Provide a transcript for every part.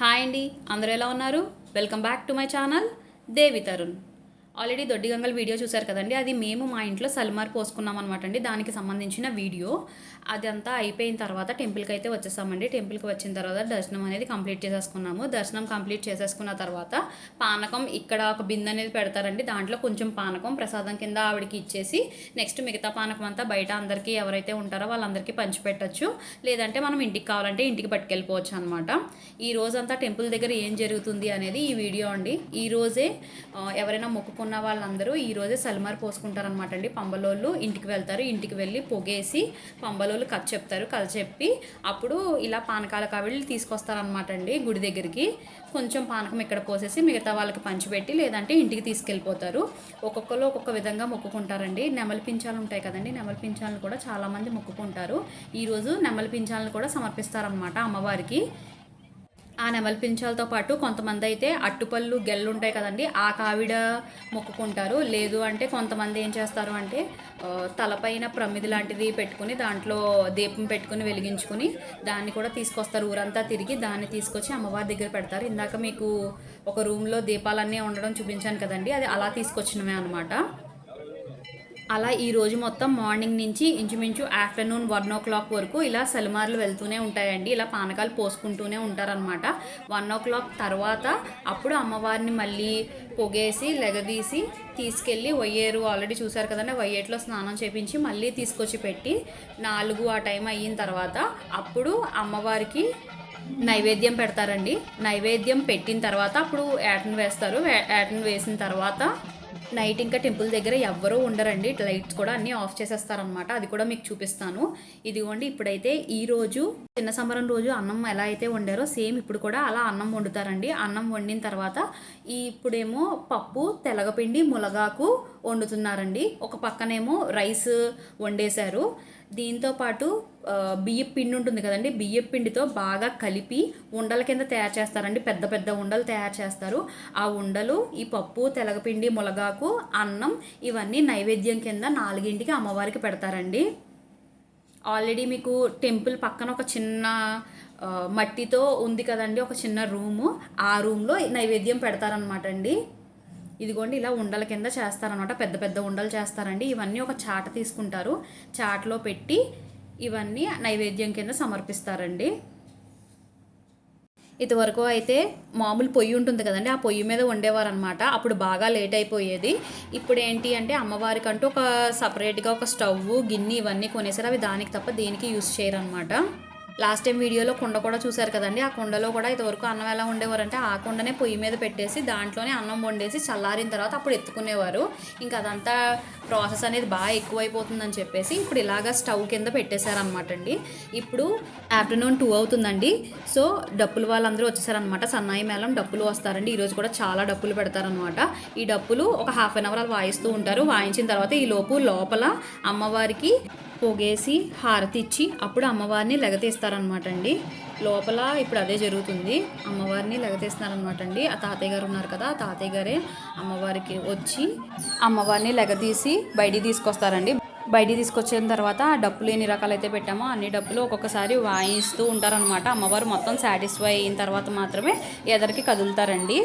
Hi అండి అందరూ ఎలా ఉన్నారు? Welcome back to my channel Devi Tarun already దొడ్డి గంగల్ వీడియో చూశారు కదండి. అది మేము మా ఇంట్లో సల్మార్ పోసుకున్నాం అనమాట అండి. దానికి సంబంధించిన వీడియో. అదంతా అయిపోయిన తర్వాత టెంపుల్కి అయితే వచ్చేసామండి. టెంపుల్కి వచ్చిన తర్వాత దర్శనం అనేది కంప్లీట్ చేసేసుకున్నాము. దర్శనం కంప్లీట్ చేసేసుకున్న తర్వాత పానకం ఇక్కడ ఒక బిందె అనేది పెడతారండి. దాంట్లో కొంచెం పానకం ప్రసాదం కింద ఆవిడకి ఇచ్చేసి నెక్స్ట్ మిగతా పానకం అంతా బయట అందరికీ ఎవరైతే ఉంటారో వాళ్ళందరికీ పంచిపెట్టచ్చు. లేదంటే మనం ఇంటికి కావాలంటే ఇంటికి పట్టుకెళ్ళిపోవచ్చు అనమాట ఈ రోజంతా టెంపుల్ దగ్గర ఏం జరుగుతుంది అనేది ఈ వీడియో అండి. ఈ రోజే ఎవరైనా మొక్కుకున్న ఉన్న వాళ్ళందరూ ఈరోజే రోజే సల్మార్ పోసుకుంటారనమాట అండి. పంబలోళ్ళు ఇంటికి వెళ్తారు ఇంటికి వెళ్ళి పొగేసి పంబలోళ్ళు కథ చెప్తారు కథ చెప్పి అప్పుడు ఇలా పానకాల కావిళ్ళు తీసుకొస్తారనమాట అండి గుడి దగ్గరికి. కొంచెం పానకం ఇక్కడ పోసేసి మిగతా వాళ్ళకి పంచిపెట్టి లేదంటే ఇంటికి తీసుకెళ్ళిపోతారు. ఒక్కొక్కరు ఒక్కొక్క విధంగా మొక్కుకుంటారండి. నెమలి పింఛాలు ఉంటాయి కదండి నెమలి పించాలను కూడా చాలామంది మొక్కుకుంటారు. ఈరోజు నెమలి పించాలను కూడా సమర్పిస్తారనమాట అమ్మవారికి. ఆ నెమలి పించాలతో పాటు కొంతమంది అయితే అట్టుపళ్ళు గెల్లు ఉంటాయి కదండి ఆ కావిడ మొక్కుకుంటారు. లేదు అంటే కొంతమంది ఏం చేస్తారు అంటే తలపైన ప్రమిది లాంటిది పెట్టుకుని దాంట్లో దీపం పెట్టుకుని వెలిగించుకుని దాన్ని కూడా తీసుకొస్తారు. ఊరంతా తిరిగి దాన్ని తీసుకొచ్చి అమ్మవారి దగ్గర పెడతారు. ఇందాక మీకు ఒక రూమ్లో దీపాలన్నీ ఉండడం చూపించాను కదండి అది అలా తీసుకొచ్చినమే అనమాట అలా ఈ రోజు మొత్తం మార్నింగ్ నుంచి ఇంచుమించు ఆఫ్టర్నూన్ వన్ ఓ క్లాక్ వరకు ఇలా సెలమార్లు వెళ్తూనే ఉంటాయండి. ఇలా పానకాలు పోసుకుంటూనే ఉంటారనమాట వన్ ఓ క్లాక్ తర్వాత అప్పుడు అమ్మవారిని మళ్ళీ పొగేసి లెగదీసి తీసుకెళ్ళి వయ్యేరు ఆల్రెడీ చూసారు కదండి వయ్యేట్లో స్నానం చేపించి మళ్ళీ తీసుకొచ్చి పెట్టి నాలుగు ఆ టైం అయిన తర్వాత అప్పుడు అమ్మవారికి నైవేద్యం పెడతారండి. నైవేద్యం పెట్టిన తర్వాత అప్పుడు యాటన్ వేస్తారు. యాటన్ వేసిన తర్వాత నైట్ ఇంకా టెంపుల్ దగ్గర ఎవ్వరూ ఉండరండి. లైట్స్ కూడా అన్నీ ఆఫ్ చేసేస్తారనమాట అది కూడా మీకు చూపిస్తాను. ఇదిగోండి ఇప్పుడైతే ఈ రోజు చిన్న సంబరం రోజు అన్నం ఎలా అయితే వండారో సేమ్ ఇప్పుడు కూడా అలా అన్నం వండుతారండి. అన్నం వండిన తర్వాత ఈ ఇప్పుడేమో పప్పు తెలగపిండి ములగాకు వండుతున్నారండి. ఒక పక్కనేమో రైస్ వండేశారు. దీంతో పాటు బియ్యపు పిండి ఉంటుంది కదండి. బియ్యపు పిండితో బాగా కలిపి ఉండల కింద తయారు చేస్తారండి. పెద్ద పెద్ద ఉండలు తయారు చేస్తారు. ఆ ఉండలు ఈ పప్పు తెలగపిండి ములగాకు అన్నం ఇవన్నీ నైవేద్యం కింద నాలుగింటికి అమ్మవారికి పెడతారండి. ఆల్రెడీ మీకు టెంపుల్ పక్కన ఒక చిన్న మట్టితో ఉంది కదండి. ఒక చిన్న రూము. ఆ రూమ్లో నైవేద్యం పెడతారనమాట అండి ఇదిగోండి ఇలా ఉండల కింద చేస్తారనమాట పెద్ద పెద్ద ఉండలు చేస్తారండి. ఇవన్నీ ఒక చాట తీసుకుంటారు. చాటలో పెట్టి ఇవన్నీ నైవేద్యం కింద సమర్పిస్తారండి. ఇదివరకు అయితే మామూలు పొయ్యి ఉంటుంది కదండి ఆ పొయ్యి మీద వండేవారు అనమాట అప్పుడు బాగా లేట్ అయిపోయేది. ఇప్పుడు ఏంటి అంటే అమ్మవారికి అంటూ ఒక సపరేట్గా ఒక స్టవ్ గిన్నె ఇవన్నీ కొనేసారు అవి దానికి తప్ప దేనికి యూస్ చేయరు అనమాట లాస్ట్ టైం వీడియోలో కుండ కూడా చూశారు కదండి. ఆ కుండలో కూడా ఇదివరకు అన్నం ఎలా ఉండేవారంటే ఆ కుండనే పొయ్యి మీద పెట్టేసి దాంట్లోనే అన్నం వండేసి చల్లారిన తర్వాత అప్పుడు ఎత్తుకునేవారు. ఇంకా అదంతా ప్రాసెస్ అనేది బాగా ఎక్కువైపోతుందని చెప్పేసి ఇప్పుడు ఇలాగా స్టవ్ కింద పెట్టేశారనమాట అండి. ఇప్పుడు ఆఫ్టర్నూన్ టూ అవుతుందండి. సో డప్పులు వాళ్ళందరూ వచ్చేసారనమాట సన్నాయి మేళం డప్పులు వస్తారండి. ఈరోజు కూడా చాలా డప్పులు పెడతారనమాట ఈ డప్పులు ఒక హాఫ్ అన్ అవర్ అలా వాయిస్తూ ఉంటారు. వాయించిన తర్వాత ఈ లోపు లోపల అమ్మవారికి పొగేసి హారతి ఇచ్చి అప్పుడు అమ్మవారిని లెగతీస్తారనమాట అండి లోపల ఇప్పుడు అదే జరుగుతుంది. అమ్మవారిని లెగతీస్తున్నారనమాట అండి ఆ తాతయ్య గారు ఉన్నారు కదా ఆ తాతయ్య గారే అమ్మవారికి వచ్చి అమ్మవారిని లెగతీసి బయటికి తీసుకొస్తారండి. బయటికి తీసుకొచ్చిన తర్వాత ఆ డప్పులు ఎన్ని రకాలైతే పెట్టామో అన్ని డప్పులు ఒక్కొక్కసారి వాయిస్తూ ఉంటారనమాట. అమ్మవారు మొత్తం సాటిస్ఫై అయిన తర్వాత మాత్రమే ఎదరికి కదులుతారండి.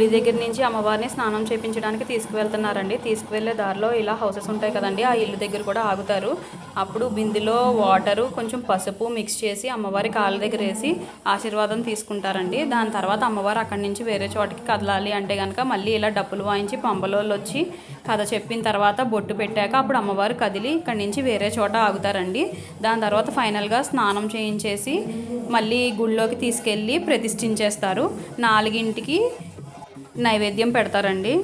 గుడి దగ్గర నుంచి అమ్మవారిని స్నానం చేయించడానికి తీసుకువెళ్తున్నారండి. తీసుకువెళ్ళే దారిలో ఇలా హౌసెస్ ఉంటాయి కదండి. ఆ ఇల్లు దగ్గర కూడా ఆగుతారు. అప్పుడు బిందిలో వాటరు కొంచెం పసుపు మిక్స్ చేసి అమ్మవారి కాళ్ళ దగ్గర వేసి ఆశీర్వాదం తీసుకుంటారండి. దాని తర్వాత అమ్మవారు అక్కడి నుంచి వేరే చోటకి కదలాలి అంటే కనుక మళ్ళీ ఇలా డప్పులు వాయించి పంబలోళ్ళు వచ్చి కథ చెప్పిన తర్వాత బొట్టు పెట్టాక అప్పుడు అమ్మవారు కదిలి ఇక్కడి నుంచి వేరే చోట ఆగుతారండి. దాని తర్వాత ఫైనల్గా స్నానం చేయించేసి మళ్ళీ గుళ్ళోకి తీసుకెళ్ళి ప్రతిష్ఠించేస్తారు. నాలుగింటికి నైవేద్యం పెడతారండి.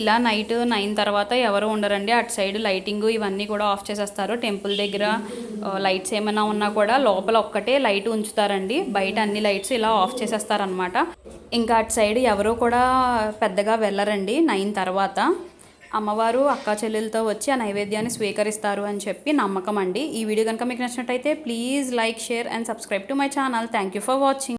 ఇలా నైట్ నైన్ తర్వాత ఎవరు ఉండరండి. అటు సైడ్ లైటింగ్ ఇవన్నీ కూడా ఆఫ్ చేసేస్తారు. టెంపుల్ దగ్గర లైట్స్ ఏమైనా ఉన్నా కూడా లోపల ఒక్కటే లైట్ ఉంచుతారండి. బయట అన్ని లైట్స్ ఇలా ఆఫ్ చేసేస్తారనమాట ఇంకా అటు సైడ్ ఎవరు కూడా పెద్దగా వెళ్ళరండి నైన్ తర్వాత. అమ్మవారు అక్క చెల్లెలతో వచ్చి ఆ నైవేద్యాన్ని స్వీకరిస్తారు అని చెప్పి నమ్మకం అండి. ఈ వీడియో కనుక మీకు నచ్చినట్టయితే please like share and subscribe to my channel. Thank you for watching.